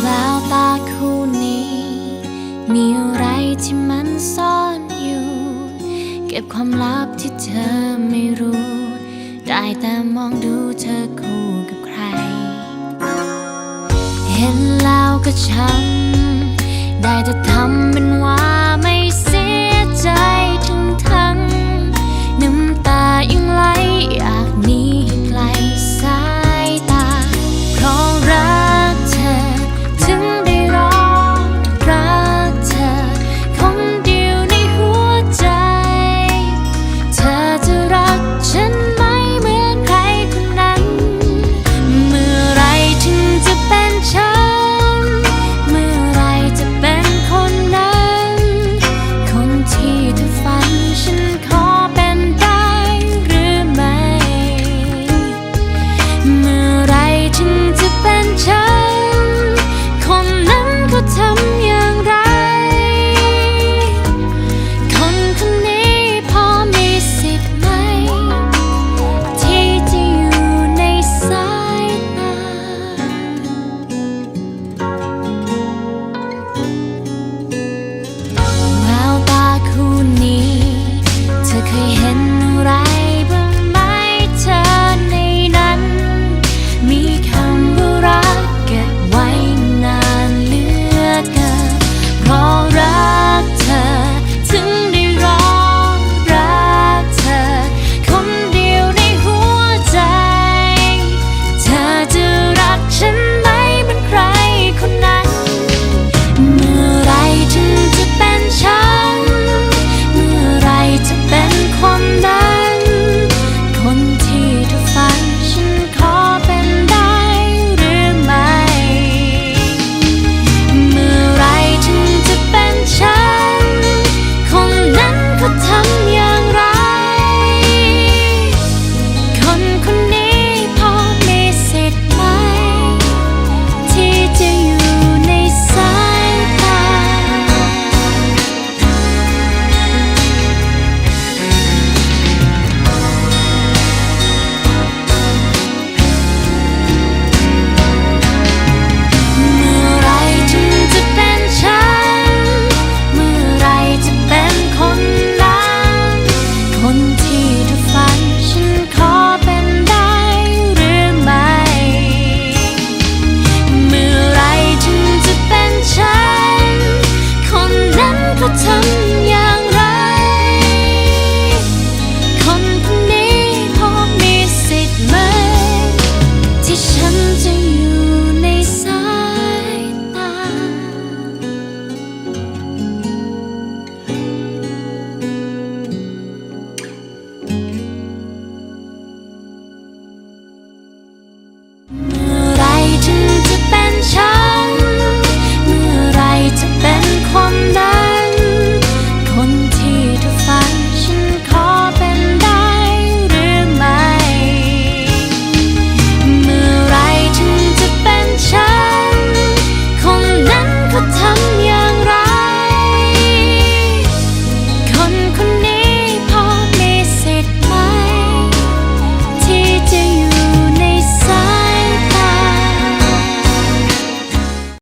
แววตาคู่นี้ มีอะไรที่มันซ่อนอยู่ เก็บความลับที่เธอไม่รู้ ได้แต่มองดูเธอคู่กับใคร เห็นแล้วก็ช้ำได้แต่ทำเป็นว่า